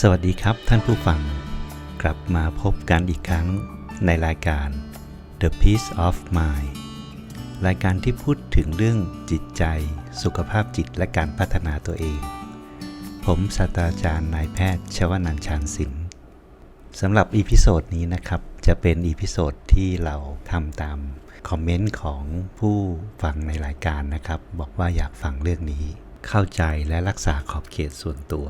สวัสดีครับท่านผู้ฟัง กลับมาพบกันอีกครั้งในรายการ The Peace of Mind รายการที่พูดถึงเรื่องจิตใจ สุขภาพจิตและการพัฒนาตัวเอง ผมศาสตราจารย์นายแพทย์ชวนันชานศิลป์สำหรับอีพิโซดนี้นะครับ จะเป็นอีพิโซดที่เราทำตามคอมเมนต์ของผู้ฟังในรายการนะครับ บอกว่าอยากฟังเรื่องนี้ เข้าใจและรักษาขอบเขตส่วนตัว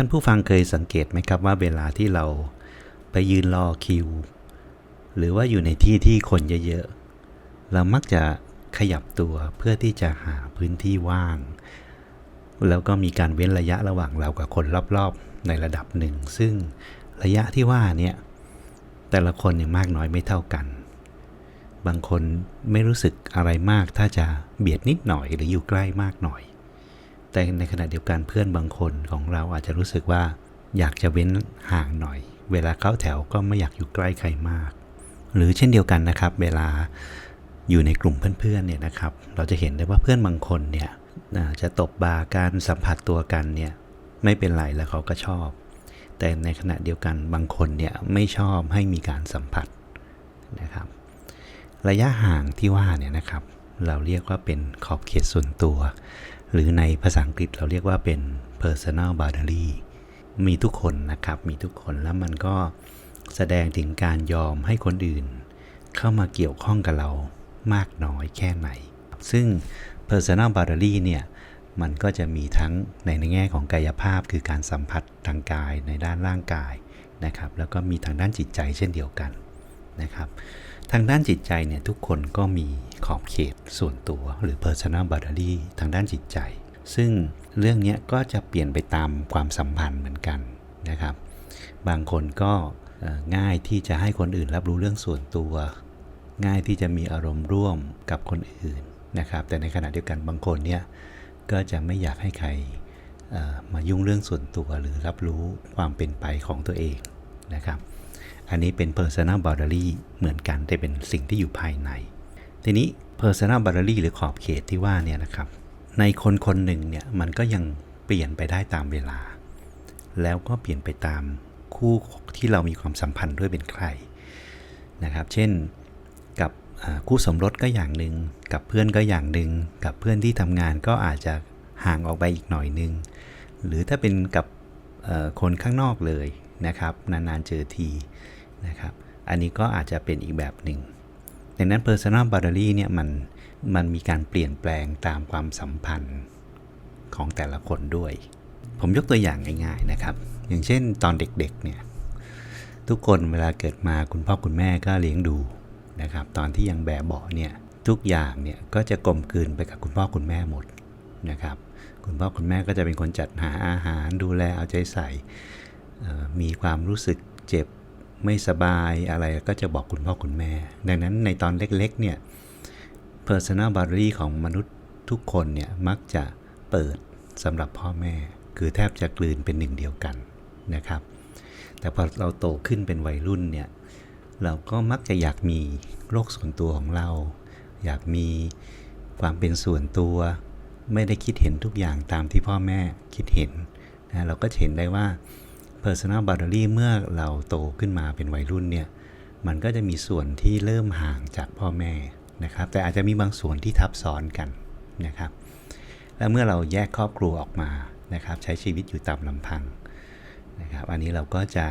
ท่านผู้ฟังเคยสังเกตไหมครับว่าเวลาที่เราไปยืนรอคิว หรือว่าอยู่ในที่ที่คนเยอะๆ เรามักจะขยับตัวเพื่อที่จะหาพื้นที่ว่าง แล้วก็มีการเว้นระยะระหว่างเรากับคนรอบๆ ในระดับหนึ่ง ซึ่งระยะที่ว่าเนี่ยแต่ละคนเนี่ยมากน้อยไม่เท่ากัน บางคนไม่รู้สึกอะไรมากถ้าจะเบียดนิดหน่อยหรืออยู่ใกล้มากหน่อย แต่ในขณะเดียวกันเพื่อนบางคนของเราอาจจะรู้สึกว่า อยากจะเว้นห่างหน่อย เวลาเข้าแถวก็ไม่อยากอยู่ใกล้ใครมาก หรือเช่นเดียวกันนะครับ เวลาอยู่ในกลุ่มเพื่อนๆเนี่ยนะครับ เราจะเห็นได้ว่าเพื่อนบางคนเนี่ยจะตบบาการสัมผัสตัวกันเนี่ยไม่เป็นไรแล้วเขาก็ชอบ แต่ในขณะเดียวกันบางคนเนี่ยไม่ชอบให้มีการสัมผัสนะครับ ระยะห่างที่ว่าเนี่ยนะครับ เราเรียกว่าเป็นขอบเขตส่วนตัว หรือในภาษาอังกฤษเราเรียกว่าเป็น personal boundary มีทุกคนนะครับ มีทุกคนแล้วมันก็แสดงถึงการยอมให้คนอื่น เข้ามาเกี่ยวข้องกับเรามากน้อยแค่ไหน ซึ่ง personal boundary เนี่ยมันก็จะมีทั้งในในแง่ของกายภาพคือการสัมผัสทางกายในด้านร่างกายนะครับ แล้วก็มีทางด้านจิตใจเช่นเดียวกันนะครับ ทางด้านจิตใจเนี่ยทุกคนก็มีขอบเขตส่วนตัวหรือ personal boundary ทางด้านจิตใจ ซึ่งเรื่องนี้ก็จะเปลี่ยนไปตามความสัมพันธ์เหมือนกันนะครับ บางคนก็ง่ายที่จะให้คนอื่นรับรู้เรื่องส่วนตัว ง่ายที่จะมีอารมณ์ร่วมกับคนอื่นนะครับ แต่ในขณะเดียวกันบางคนเนี่ยก็จะไม่อยากให้ใครมายุ่งเรื่องส่วนตัวหรือรับรู้ความเป็นไปของตัวเองนะครับ อันนี้เป็น personal boundary เหมือนกันแต่เป็นสิ่งที่อยู่ภายใน ทีนี้ personal boundary หรือขอบเขตที่ว่าเนี่ยนะครับ ในคนคนหนึ่งเนี่ยมันก็ยังเปลี่ยนไปได้ตามเวลา แล้วก็เปลี่ยนไปตามคู่ที่เรามีความสัมพันธ์ด้วยเป็นใครนะครับ เช่นกับคู่สมรสก็อย่างหนึ่งกับเพื่อนก็อย่างหนึ่งกับเพื่อนที่ทำงานก็อาจจะห่างออกไปอีกหน่อยหนึ่งหรือถ้าเป็นกับคนข้างนอกเลยนะครับ นานๆเจอที นะครับ อันนี้ก็อาจจะเป็นอีกแบบหนึ่งดังนั้น personal boundary เนี่ยมันมันมีการเปลี่ยนแปลงตามความสัมพันธ์ของแต่ละคนด้วย ผมยกตัวอย่างง่ายๆนะครับ อย่างเช่นตอนเด็กๆเนี่ยทุกคนเวลาเกิดมาคุณพ่อคุณแม่ก็เลี้ยงดูนะครับ ตอนที่ยังแบบเบาเนี่ยทุกอย่างเนี่ยก็จะกลมกลืนไปกับคุณพ่อคุณแม่หมดนะครับ คุณพ่อคุณแม่ก็จะเป็นคนจัดหาอาหารดูแลเอาใจใส่มีความรู้สึกเจ็บ ไม่สบายอะไรก็จะบอกคุณพ่อคุณแม่ ดังนั้นในตอนเล็กๆเนี่ย personal boundary ของมนุษย์ทุกคนเนี่ยมักจะเปิดสำหรับพ่อแม่ คือแทบจะกลืนเป็นหนึ่งเดียวกันนะครับ แต่พอเราโตขึ้นเป็นวัยรุ่นเนี่ยเราก็มักจะอยากมีโลกส่วนตัวของเรา อยากมีความเป็นส่วนตัว ไม่ได้คิดเห็นทุกอย่างตามที่พ่อแม่คิดเห็นนะเราก็เห็นได้ว่า personal boundary เมื่อเราโตขึ้นมาเป็นวัยรุ่นเนี่ยมันก็จะมีส่วนที่เริ่มห่างจากพ่อแม่นะครับ แต่อาจจะมีบางส่วนที่ทับซ้อนกันนะครับ และเมื่อเราแยกครอบครัวออกมานะครับ ใช้ชีวิตอยู่ตามลำพังนะครับ อันนี้เราก็จะ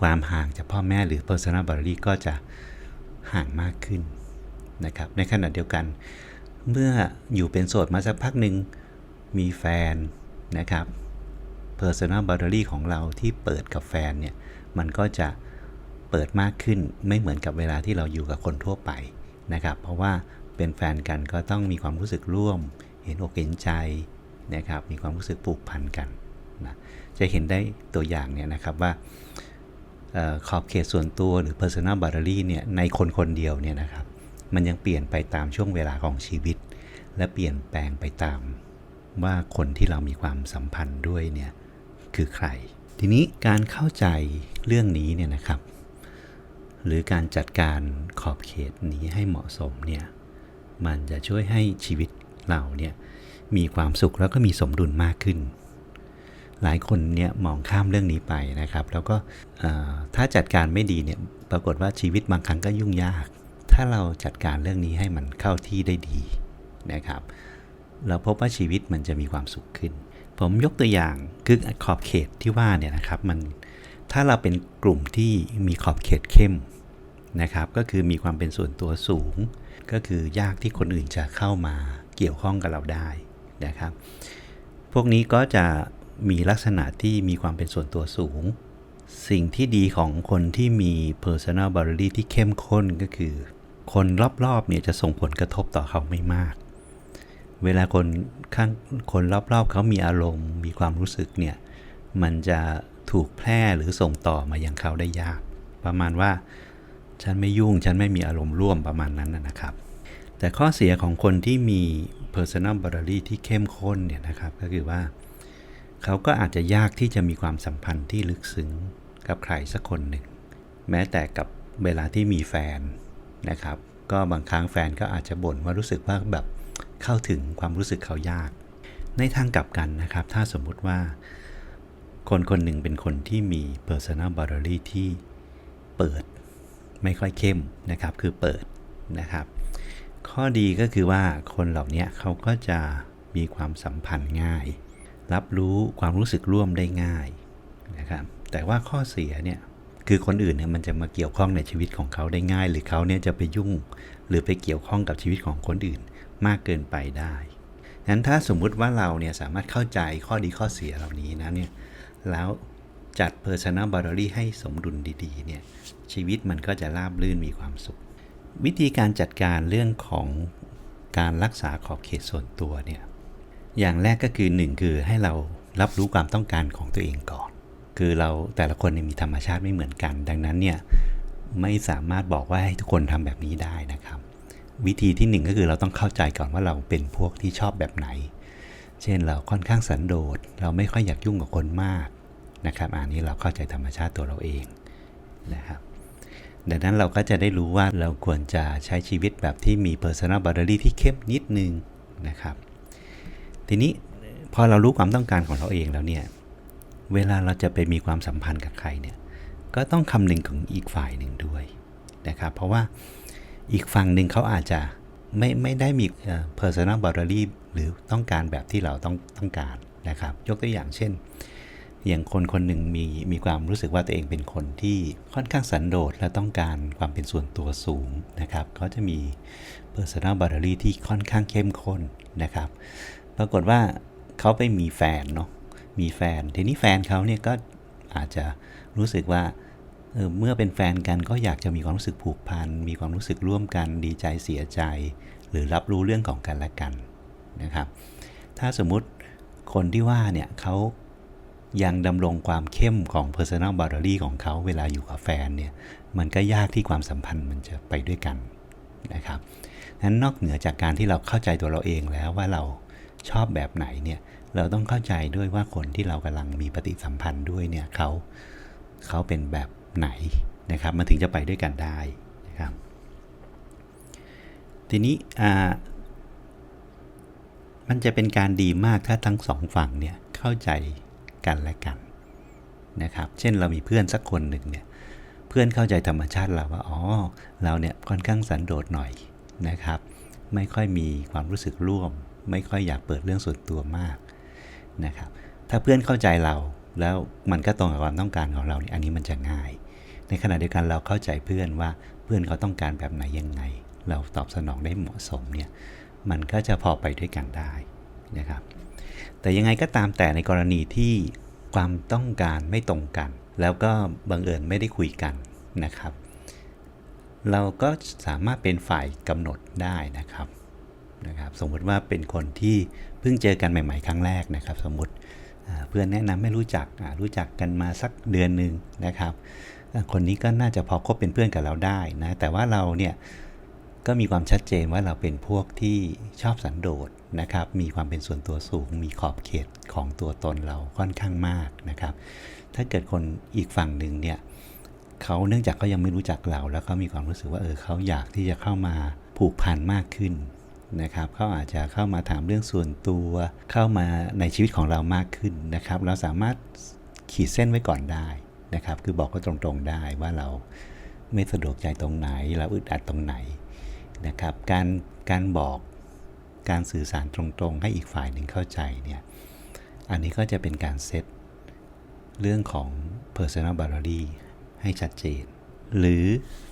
ความห่างจากพ่อแม่หรือ personal boundary ก็จะห่างมากขึ้นนะครับ ในขณะเดียวกัน เมื่ออยู่เป็นโสดมาสักพักหนึ่งมีแฟนนะครับ personal boundary ของเราที่เปิดกับแฟนเนี่ยมันก็จะเปิดมากขึ้นไม่เหมือนกับเวลาที่เราอยู่กับคนทั่วไปนะครับ เพราะว่าเป็นแฟนกันก็ต้องมีความรู้สึกร่วม เห็นอกเห็นใจนะครับมีความรู้สึกผูกพันกันนะจะเห็นได้ตัวอย่างเนี่ยนะครับว่าออขอบเขตส่วนตัวหรือ personal boundary เนี่ยในคนคนเดียวเนี่ยนะครับมันยังเปลี่ยนไปตามช่วงเวลาของชีวิต และเปลี่ยนแปลงไปตามว่าคนที่เรามีความสัมพันธ์ด้วยเนี่ย คือใคร ทีนี้การเข้าใจเรื่องนี้เนี่ยนะครับ หรือการจัดการขอบเขตนี้ให้เหมาะสมเนี่ยมันจะช่วยให้ชีวิตเราเนี่ยมีความสุขแล้วก็มีสมดุลมากขึ้น หลายคนเนี่ยมองข้ามเรื่องนี้ไปนะครับ แล้วก็ถ้าจัดการไม่ดีเนี่ยปรากฏว่าชีวิตบางครั้งก็ยุ่งยาก ถ้าเราจัดการเรื่องนี้ให้มันเข้าที่ได้ดีนะครับ เราพบว่าชีวิตมันจะมีความสุขขึ้น ผมยกตัวอย่างคือขอบเขตที่ว่าเนี่ยนะครับมันถ้าเราเป็นกลุ่มที่มีขอบเขตเข้มนะครับ ก็คือมีความเป็นส่วนตัวสูง ก็คือยากที่คนอื่นจะเข้ามาเกี่ยวข้องกับเราได้นะครับ พวกนี้ก็จะมีลักษณะที่มีความเป็นส่วนตัวสูง สิ่งที่ดีของคนที่มี personal boundary ที่เข้มข้นก็คือ คนรอบๆเนี่ยจะส่งผลกระทบต่อเขาไม่มาก เวลาคนข้างคนรอบๆเขามีอารมณ์มีความรู้สึกเนี่ยมันจะถูกแพร่หรือส่งต่อมายังเขาได้ยาก ประมาณว่า ฉันไม่ยุ่ง ฉันไม่มีอารมณ์ร่วมประมาณนั้นนะนะครับ แต่ข้อเสียของคนที่มี personal boundary ที่เข้มข้นเนี่ยนะครับก็คือว่า เขาก็อาจจะยากที่จะมีความสัมพันธ์ที่ลึกซึ้งกับใครสักคนหนึ่ง แม้แต่กับเวลาที่มีแฟนนะครับ ก็บางครั้งแฟนก็อาจจะบ่นว่ารู้สึกว่าแบบ เข้าถึงความรู้สึกเขายาก ในทางกลับกันนะครับ ถ้าสมมุติว่า คนคนหนึ่งเป็นคนที่มี personal boundary ที่เปิดไม่ค่อยเข้มนะครับ คือเปิดนะครับ ข้อดีก็คือว่าคนเหล่านี้เขาก็จะมีความสัมพันธ์ง่าย รับรู้ความรู้สึกร่วมได้ง่ายนะครับ แต่ว่าข้อเสียเนี่ยคือคนอื่นเนี่ยมันจะมาเกี่ยวข้องในชีวิตของเขาได้ง่าย หรือเขาเนี่ยจะไปยุ่ง หรือไปเกี่ยวข้องกับชีวิตของคนอื่น มากเกินไปได้งั้นถ้าสมมุติว่าเราเนี่ยสามารถเข้าใจข้อดีข้อเสียเหล่านี้นะเนี่ยแล้วจัด personal boundary ให้สมดุลดีๆเนี่ยชีวิตมันก็จะราบรื่นมีความสุข วิธีการจัดการเรื่องของการรักษาขอบเขตส่วนตัวเนี่ยอย่างแรกก็คือ 1 คือให้เรารับรู้ความต้องการของตัวเองก่อน คือเราแต่ละคนนมีธรรมชาติไม่เหมือนกัน ดังนั้นเนี่ยไม่สามารถบอกว่าให้ทุกคนทำแบบนี้ได้นะครับ วิธีที่หนึ่งก็คือเราต้องเข้าใจก่อนว่าเราเป็นพวกที่ชอบแบบไหน เช่นเราค่อนข้างสันโดษ เราไม่ค่อยอยากยุ่งกับคนมากนะครับ อันนี้เราเข้าใจธรรมชาติตัวเราเองนะครับ ดังนั้นเราก็จะได้รู้ว่าเราควรจะใช้ชีวิตแบบที่มี personal boundary ที่เข้มนิดนึงนะครับ ทีนี้พอเรารู้ความต้องการของเราเองแล้วเนี่ย เวลาเราจะไปมีความสัมพันธ์กับใครเนี่ย ก็ต้องคำนึงถึงอีกฝ่ายหนึ่งด้วยนะครับ เพราะว่า อีกฝั่งหนึ่งเขาอาจจะไม่ไม่ได้มีเอ่อ personal boundary หรือต้องการแบบที่เราต้องต้องการนะครับ ยกตัวอย่างเช่น อย่างคนคนหนึ่งมีมีความรู้สึกว่าตัวเองเป็นคนที่ค่อนข้างสันโดษและต้องการความเป็นส่วนตัวสูงนะครับเขาจะมี personal boundary ที่ค่อนข้างเข้มข้นนะครับ ปรากฏว่าเขาไปมีแฟนเนาะมีแฟน ทีนี้แฟนเขาเนี่ยก็อาจจะรู้สึกว่า เมื่อเป็นแฟนกันก็อยากจะมีความรู้สึกผูกพัน มีความรู้สึกร่วมกัน ดีใจเสียใจ หรือรับรู้เรื่องของกันและกันนะครับ ถ้าสมมุติคนที่ว่าเนี่ยเขายังดำรงความเข้มของ personal boundary ของเขาเวลาอยู่กับแฟนเนี่ย มันก็ยากที่ความสัมพันธ์มันจะไปด้วยกันนะครับนั้นนอกเหนือจากการที่เราเข้าใจตัวเราเองแล้วว่าเราชอบแบบไหนเนี่ย เราต้องเข้าใจด้วยว่าคนที่เรากำลังมีปฏิสัมพันธ์ด้วยเนี่ยเขาเขาเป็นแบบ ไหนนะครับมันถึงจะไปด้วยกันได้นะครับทีนี้มันจะเป็นการดีมากถ้าทั้งสองฝั่งเนี่ยเข้าใจกันและกันนะครับเช่นเรามีเพื่อนสักคนหนึ่งเนี่ยเพื่อนเข้าใจธรรมชาติเราว่าอ๋อเราเนี่ยค่อนข้างสันโดษหน่อยนะครับ ไม่ค่อยมีความรู้สึกร่วม ไม่ค่อยอยากเปิดเรื่องส่วนตัวมากนะครับถ้าเพื่อนเข้าใจเราแล้วมันก็ตรงกับความต้องการของเราเนี่ยอันนี้มันจะง่าย ในขณะเดียวกันเราเข้าใจเพื่อนว่าเพื่อนเขาต้องการแบบไหนยังไง เราตอบสนองได้เหมาะสมเนี่ยมันก็จะพอไปด้วยกันได้นะครับ แต่ยังไงก็ตามแต่ในกรณีที่ความต้องการไม่ตรงกัน แล้วก็บังเอิญไม่ได้คุยกันนะครับ เราก็สามารถเป็นฝ่ายกำหนดได้นะครับนะครับ สมมุติว่าเป็นคนที่เพิ่งเจอกันใหม่ ๆ ครั้งแรกนะครับ สมมติเพื่อนแนะนำไม่รู้จักรู้จักกันมาสักเดือนหนึ่งนะครับ คนนี้ก็น่าจะพอคบเป็นเพื่อนกับเราได้นะ แต่ว่าเราเนี่ยก็มีความชัดเจนว่าเราเป็นพวกที่ชอบสันโดษนะครับ มีความเป็นส่วนตัวสูง มีขอบเขตของตัวตนเราค่อนข้างมากนะครับ ถ้าเกิดคนอีกฝั่งหนึ่งเนี่ยเขาเนื่องจากเขายังไม่รู้จักเรา แล้วเขามีความรู้สึกว่าเออเขาอยากที่จะเข้ามาผูกพันมากขึ้นนะครับเขาอาจจะเข้ามาถามเรื่องส่วนตัวเข้ามาในชีวิตของเรามากขึ้นนะครับ เราสามารถขีดเส้นไว้ก่อนได้ นะครับ คือบอกก็ตรงๆได้ว่าเราไม่สะดวกใจตรงไหน เราอึดอัดตรงไหนนะครับ การการบอกการสื่อสารตรงๆ ให้อีกฝ่ายหนึ่งเข้าใจเนี่ย อันนี้ก็จะเป็นการเซตเรื่องของ personal boundary ให้ชัดเจน หรือ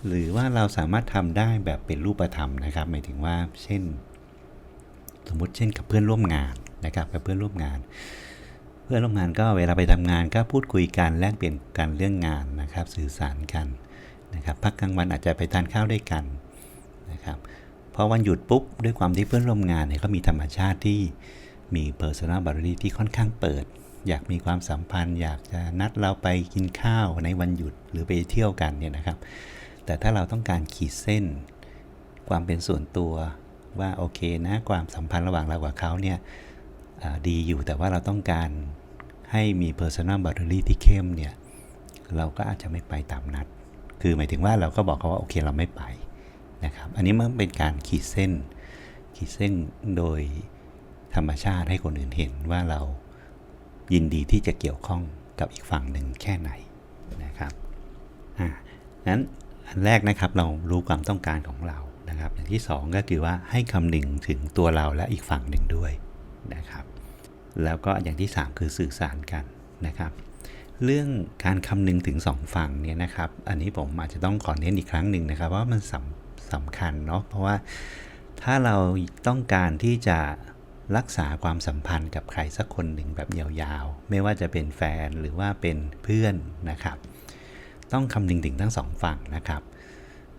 หรือว่าเราสามารถทำได้แบบเป็นรูปธรรมนะครับ หมายถึงว่าเช่น สมมติเช่นกับเพื่อนร่วมงานนะครับ กับเพื่อนร่วมงาน พื่อนร่วมงานก็เวลาไปทำงานก็พูดคุยกันแลกเปลี่ยนกันเรื่องงานนะครับ สื่อสารกันนะครับพักกลางวันอาจจะไปทานข้าวด้วยกันนะครับพอวันหยุดปุ๊บด้วยความที่เพื่อนร่วมงานเนี่ยเขามีธรรมชาติที่มี personal boundary ที่ค่อนข้างเปิด อยากมีความสัมพันธ์ อยากจะนัดเราไปกินข้าวในวันหยุดหรือไปเที่ยวกันเนี่ยนะครับ แต่ถ้าเราต้องการขีดเส้น ความเป็นส่วนตัวว่าโอเคนะความสัมพันธ์ระหว่างเรากับเขาเนี่ยดีอยู่แต่ว่าเราต้องการ ให้มี personal boundary ที่เข้มเนี่ยเราก็อาจจะไม่ไปตามนัด คือหมายถึงว่าเราก็บอกเขาว่าโอเคเราไม่ไปนะครับ อันนี้มันเป็นการขีดเส้น ขีดเส้นโดยธรรมชาติให้คนอื่นเห็นว่าเรายินดีที่จะเกี่ยวข้องกับอีกฝั่งหนึ่งแค่ไหนนะครับอ่านั้นอันแรกนะครับเรารู้ความต้องการของเรานะครับ อย่างที่สองก็คือว่าให้คำนึงถึงตัวเราและอีกฝั่งหนึ่งด้วยนะครับ แล้วก็อย่างที่ 3 คือสื่อสารกันนะครับ เรื่องการคำนึงถึง 2 ฝั่งเนี่ยนะครับ อันนี้ผมอาจจะต้องขอเน้นอีกครั้งหนึ่งนะครับว่ามันสำสำคัญเนาะเพราะว่าถ้าเราต้องการที่จะรักษาความสัมพันธ์กับใครสักคนหนึ่งแบบยาวๆ ไม่ว่าจะเป็นแฟนหรือว่าเป็นเพื่อนนะครับ ต้องคำนึงถึงทั้งสองฝั่งนะครับ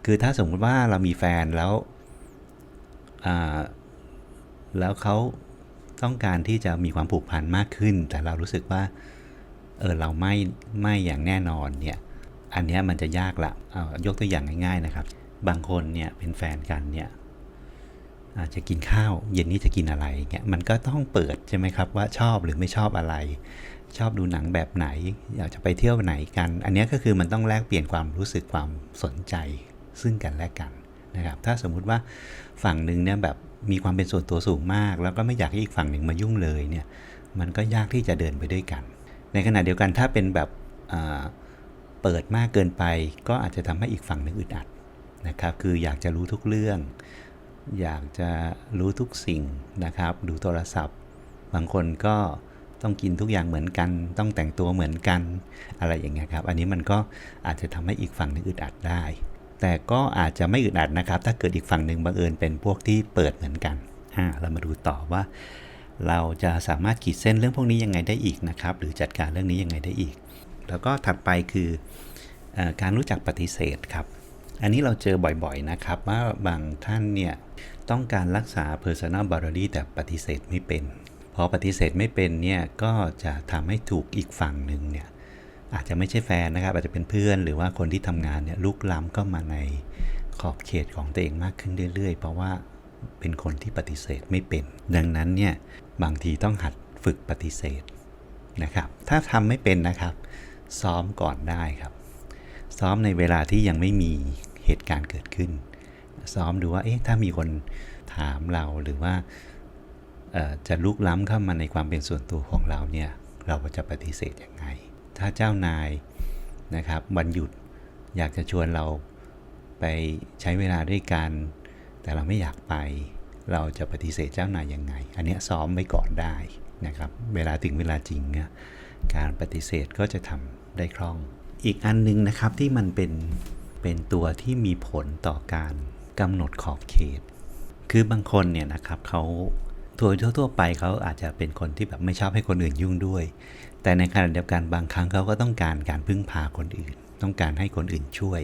คือถ้าสมมติว่าเรามีแฟนแล้วแล้วเขา ต้องการที่จะมีความผูกพันมากขึ้น แต่เรารู้สึกว่าเออเราไม่ไม่อย่างแน่นอนเนี่ยอันนี้มันจะยากละเอายกตัวอย่างง่าย ๆนะครับ บางคนเนี่ยเป็นแฟนกันเนี่ยอาจจะกินข้าวเย็นนี้จะกินอะไรเงี้ยมันก็ต้องเปิดใช่ไหมครับว่าชอบหรือไม่ชอบอะไร ชอบดูหนังแบบไหน อยากจะไปเที่ยวไหนกัน อันนี้ก็คือมันต้องแลกเปลี่ยนความรู้สึกความสนใจซึ่งกันและกัน นะครับถ้าสมมุติว่าฝั่งหนึ่งเนี่ยแบบมีความเป็นส่วนตัวสูงมาก แล้วก็ไม่อยากให้อีกฝั่งหนึ่งมายุ่งเลยเนี่ยมันก็ยากที่จะเดินไปด้วยกัน ในขณะเดียวกันถ้าเป็นแบบเปิดมากเกินไป ก็อาจจะทำให้อีกฝั่งหนึ่งอึดอัดนะครับคืออยากจะรู้ทุกเรื่อง อยากจะรู้ทุกสิ่งนะครับดูโทรศัพท์ บางคนก็ต้องกินทุกอย่างเหมือนกัน ต้องแต่งตัวเหมือนกันอะไรอย่างเงี้ยครับ อันนี้มันก็อาจจะทำให้อีกฝั่งหนึ่งอึดอัดได้ แต่ก็อาจจะไม่อึดอัดนะครับ ถ้าเกิดอีกฝั่งหนึ่งบังเอิญเป็นพวกที่เปิดเหมือนกันอ่าเรามาดูต่อว่า เราจะสามารถขีดเส้นเรื่องพวกนี้ยังไงได้อีกนะครับ หรือจัดการเรื่องนี้ยังไงได้อีก แล้วก็ถัดไปคือเออการรู้จักปฏิเสธครับ อันนี้เราเจอบ่อยๆนะครับ ว่าบางท่านเนี่ยต้องการรักษา personal boundary แต่ปฏิเสธไม่เป็นพอปฏิเสธไม่เป็นเนี่ยก็จะทำให้ถูกอีกฝั่งหนึ่งเนี่ย อาจจะไม่ใช่แฟนนะครับ อาจจะเป็นเพื่อนหรือว่าคนที่ทำงานเนี่ยลุกล้ำเข้ามาในขอบเขตของตัวเองมากขึ้นเรื่อย ๆ เพราะว่าเป็นคนที่ปฏิเสธไม่เป็น ดังนั้นเนี่ยบางทีต้องหัดฝึกปฏิเสธนะครับ ถ้าทำไม่เป็นนะครับ ซ้อมก่อนได้ครับ ซ้อมในเวลาที่ยังไม่มีเหตุการณ์เกิดขึ้น ซ้อมดูว่าเอ๊ะถ้ามีคนถามเราหรือว่าจะลุกล้ำเข้ามาในความเป็นส่วนตัวของเราเนี่ยเราจะปฏิเสธยังไง ถ้าเจ้านายนะครับวันหยุดอยากจะชวนเราไปใช้เวลาด้วยกัน แต่เราไม่อยากไป เราจะปฏิเสธเจ้านายยังไง อันนี้ซ้อมไว้ก่อนได้นะครับ เวลาถึงเวลาจริง การปฏิเสธก็จะทำได้คล่อง อีกอันหนึงนะครับที่มันเป็นเป็นตัวที่มีผลต่อการกำหนดขอบเขต คือบางคนเนี่ยนะครับเขาโดยทั่วไปเขาอาจจะเป็นคนที่แบบไม่ชอบให้คนอื่นยุ่งด้วย แต่ในขณะเดียวกันบางครั้งเขาก็ต้องการการพึ่งพาคนอื่น ต้องการให้คนอื่นช่วย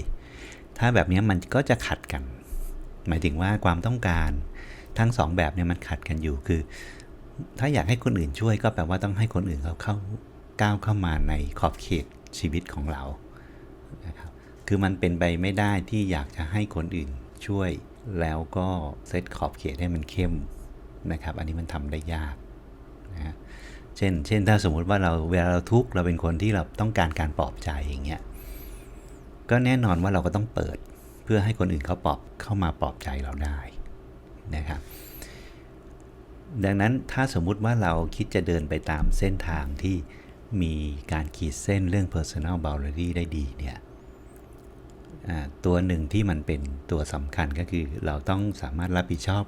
ถ้าแบบนี้มันก็จะขัดกัน หมายถึงว่าความต้องการทั้งสองแบบเนี่ยมันขัดกันอยู่คือ ถ้าอยากให้คนอื่นช่วยก็แปลว่าต้องให้คนอื่นเขาเข้าก้าวเข้ามาในขอบเขตชีวิตของเรานะครับคือมันเป็นไปไม่ได้ที่อยากจะให้คนอื่นช่วย แล้วก็เซตขอบเขตให้มันเข้มนะครับ อันนี้มันทำได้ยากนะฮะ เช่น เช่น ถ้าสมมุติว่าเราเวลาเราทุกข์เราเป็นคนที่เราต้องการการปลอบใจอย่างเงี้ย ก็แน่นอนว่าเราก็ต้องเปิดเพื่อให้คนอื่นเขาปลอบเข้ามาปลอบใจเราได้นะครับ ดังนั้นถ้าสมมุติว่าเราคิดจะเดินไปตามเส้นทางที่มีการขีดเส้นเรื่อง personal boundary ได้ดีเนี่ยตัวหนึ่งที่มันเป็นตัวสำคัญก็คือเราต้องสามารถรับผิดชอบ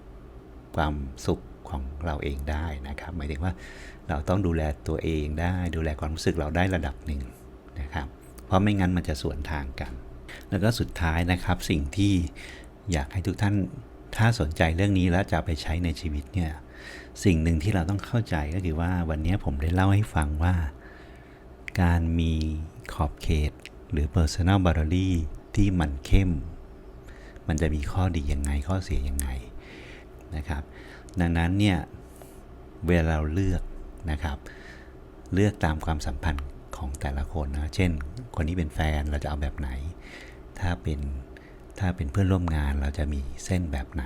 ความสุข ของเราเองได้นะครับ หมายถึงว่าเราต้องดูแลตัวเองได้ ดูแลความรู้สึกเราได้ระดับหนึ่งนะครับ เพราะไม่งั้นมันจะสวนทางกัน แล้วก็สุดท้ายนะครับสิ่งที่อยากให้ทุกท่านถ้าสนใจเรื่องนี้แล้วจะไปใช้ในชีวิตเนี่ยสิ่งหนึ่งที่เราต้องเข้าใจก็คือว่าวันนี้ผมได้เล่าให้ฟังว่า การมีขอบเขต หรือ personal boundary ที่มันเข้ม มันจะมีข้อดียังไงข้อเสียยังไงนะครับ ดังนั้นเนี่ยเวลาเราเลือกนะครับ เลือกตามความสัมพันธ์ของแต่ละคนนะ เช่น คนนี้เป็นแฟนเราจะเอาแบบไหน ถ้าเป็นถ้าเป็นเพื่อนร่วมงานเราจะมีเส้นแบบไหน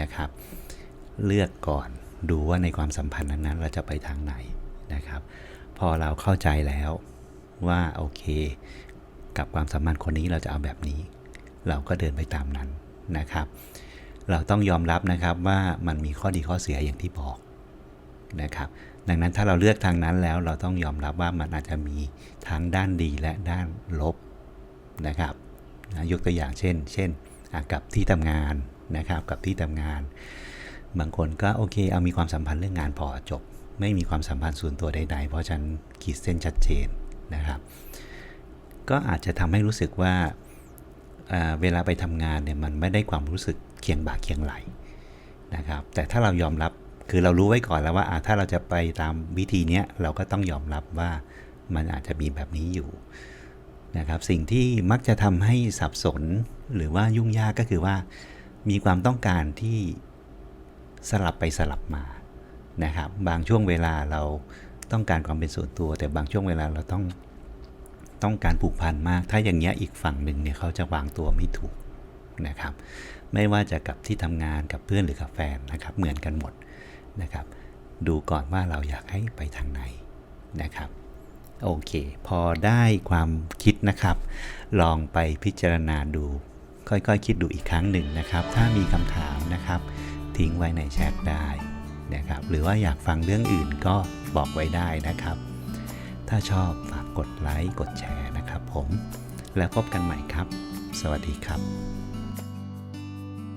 นะครับ เลือกก่อนดูว่าในความสัมพันธ์นั้นเราจะไปทางไหนนะครับ พอเราเข้าใจแล้วว่าโอเค กับความสัมพันธ์คนนี้เราจะเอาแบบนี้ เราก็เดินไปตามนั้นนะครับ เราต้องยอมรับนะครับว่ามันมีข้อดีข้อเสียอย่างที่บอกนะครับ ดังนั้นถ้าเราเลือกทางนั้นแล้วเราต้องยอมรับว่ามันอาจจะมีทั้งด้านดีและด้านลบนะครับนะยกตัวอย่างเช่น เช่นกับที่ทำงานนะครับ กับที่ทำงาน บางคนก็โอเค เอามีความสัมพันธ์เรื่องงานพอจบ ไม่มีความสัมพันธ์ส่วนตัวใด ๆ เพราะฉันขีดเส้นชัดเจนนะครับ ก็อาจจะทำให้รู้สึกว่า เวลาไปทำงานเนี่ยมันไม่ได้ความรู้สึกเคียงบ่าเคียงไหลนะครับ แต่ถ้าเรายอมรับคือเรารู้ไว้ก่อนแล้วว่าถ้าเราจะไปตามวิธีเนี้ยเราก็ต้องยอมรับว่ามันอาจจะมีแบบนี้อยู่นะครับ สิ่งที่มักจะทำให้สับสนหรือว่ายุ่งยากก็คือว่า มีความต้องการที่สลับไปสลับมานะครับ บางช่วงเวลาเราต้องการความเป็นส่วนตัว แต่บางช่วงเวลาเราต้อง ต้องการผูกพันมาก ถ้าอย่างเงี้ยอีกฝั่งหนึ่งเนี่ยเขาจะวางตัวไม่ถูกนะครับ ไม่ว่าจะกับที่ทำงานกับเพื่อนหรือกับแฟนนะครับเหมือนกันหมดนะครับ ดูก่อนว่าเราอยากให้ไปทางไหนนะครับโอเค พอได้ความคิดนะครับ ลองไปพิจารณาดู ค่อยๆคคิดดูอีกครั้งหนึ่งนะครับ ถ้ามีคำถามนะครับ ทิ้งไว้ในแชทได้นะครับ หรือว่าอยากฟังเรื่องอื่นก็บอกไว้ได้นะครับ ถ้าชอบฝากกดไลค์ กดแชร์นะครับผม แล้วพบกันใหม่ครับ สวัสดีครับ